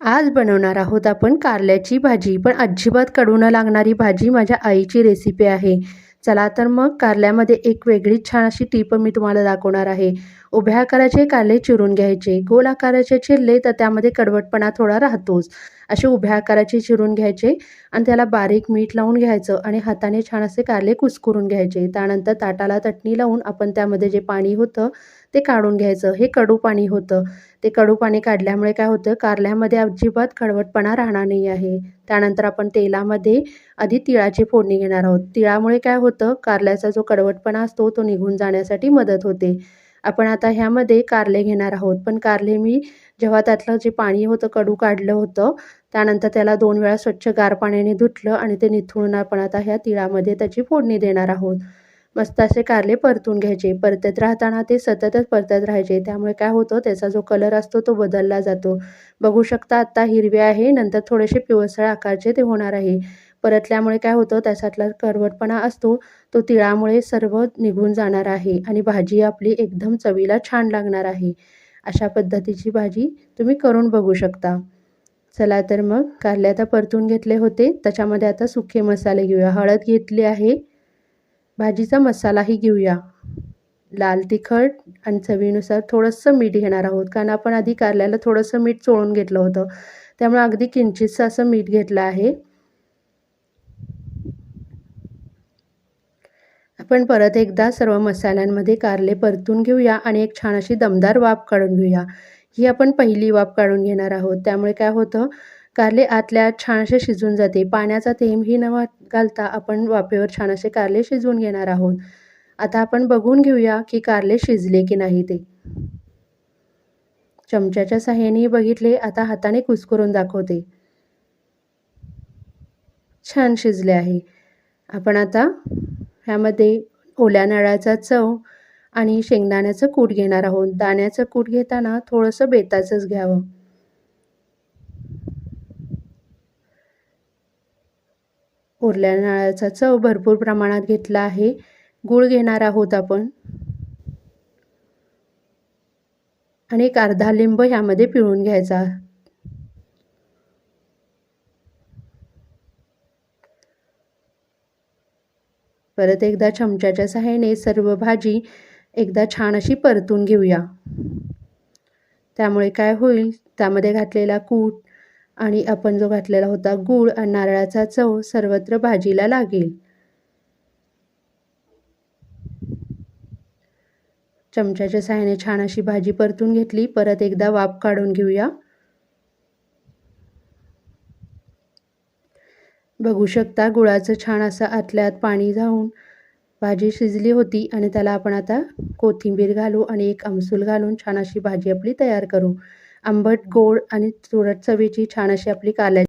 आज बनवणार आहोत आपण कारल्याची भाजी पण अजिबात कडू न लागणारी भाजी माझ्या आईची रेसिपी आहे. चला तर मग कारल्यामध्ये एक वेगळीच छान अशी टीप मी तुम्हाला दाखवणार आहे. उभ्या आकाराचे कारले चिरून घ्यायचे. गोल आकाराचे चिरले तर त्यामध्ये कडवटपणा थोडा राहतोच. असे उभ्या आकाराचे चिरून घ्यायचे आणि त्याला बारीक मीठ लावून घ्यायचं आणि हाताने छान असे कारले कुस्करून घ्यायचे. त्यानंतर ताटाला तटणी लावून आपण त्यामध्ये जे पाणी होतं ते काढून घ्यायचं. हे कडू पाणी होतं. ते कडू पाणी काढल्यामुळे काय होतं? कारल्यामध्ये अजिबात कडवटपणा राहणार नाही आहे. त्यानंतर आपण तेलामध्ये आधी तिळाची फोडणी घेणार आहोत. तिळामुळे काय होतं? कारल्याचा जो कडवटपणा असतो तो निघून जाण्यासाठी मदत होते. आपण आता ह्यामध्ये कारले घेणार आहोत. पण कारले मी जेव्हा त्यातलं जे पाणी होतं कडू काढलं होतं त्यानंतर त्याला दोन वेळा स्वच्छ गार पाण्याने धुतलं आणि ते निथळून आपण आता ह्या तिळामध्ये त्याची फोडणी देणार आहोत. मस्त असे कारले परतून घ्यायचे. परतत राहताना ते सततच परतत राहायचे. त्यामुळे काय होतं त्याचा जो कलर असतो तो बदलला जातो. बघू शकता आत्ता हिरवे आहे. नंतर थोडेसे पिवळसळ आकारचे ते होणार आहे. परतल्यामुळे काय होतं त्याच्यातला करवटपणा असतो तो तिळामुळे सर्व निघून जाणार आहे आणि भाजी आपली एकदम चवीला छान लागणार आहे. अशा पद्धतीची भाजी तुम्ही करून बघू शकता. चला तर मग कारले आता परतून घेतले होते. त्याच्यामध्ये आता सुके मसाले घेऊया. हळद घेतली आहे. भाजीचा मसालाही घेऊया. लाल तिखट आणि चवीनुसार थोडंसं मीठ घेणार आहोत कारण आपण आधी कारल्याला थोडंसं मीठ चोळून घेतलं होतं. त्यामुळे अगदी किंचितचं असं मीठ घेतलं आहे. आपण परत एकदा सर्व मसाल्यांमध्ये कारले परतून घेऊया आणि एक छान अशी दमदार वाफ काढून घेऊया. ही आपण पहिली वाफ काढून घेणार आहोत. त्यामुळे काय होतं कारले आतल्या छान असे शिजून जाते. पाण्याचा थेंबही न घालता आपण वाफेवर छान असे कारले शिजवून घेणार आहोत. आता आपण बघून घेऊया की कारले शिजले की नाही ते. चमच्याच्या साह्याने बघितले आता हाताने कुसकरून दाखवते. छान शिजले आहे. आपण आता ह्यामध्ये ओल्या नळाचा चव आणि शेंगदाण्याचं कूट घेणार आहोत. दाण्याचं कूट घेताना थोडंसं बेताचंच घ्यावं. उरल्या नाळाचा चव भरपूर प्रमाणात घेतला आहे. गूळ घेणार आहोत आपण. आणि एक अर्धा लिंब ह्यामध्ये पिळून घ्यायचा. परत एकदा चमच्याच्या सहाय्याने सर्व भाजी एकदा छान अशी परतून घेऊया. त्यामुळे काय होईल? त्यामध्ये घातलेला कूट आणि आपण जो घातलेला होता गूळ आणि नारळाचा चव सर्वत्र भाजीला लागेल. चमच्याच्या सहाय्याने छान अशी भाजी परतून घेतली. परत एकदा वाफ काढून घेऊया. बघू शकता. गुळाचं छान असं आतल्यात पाणी जाऊन भाजी शिजली होती आणि त्याला आपण आता कोथिंबीर घालू आणि एक आमसूल घालून छान अशी भाजी आपली तयार करू. आंबट गोड आणि तुरट चवीची छान अशी आपली काल्या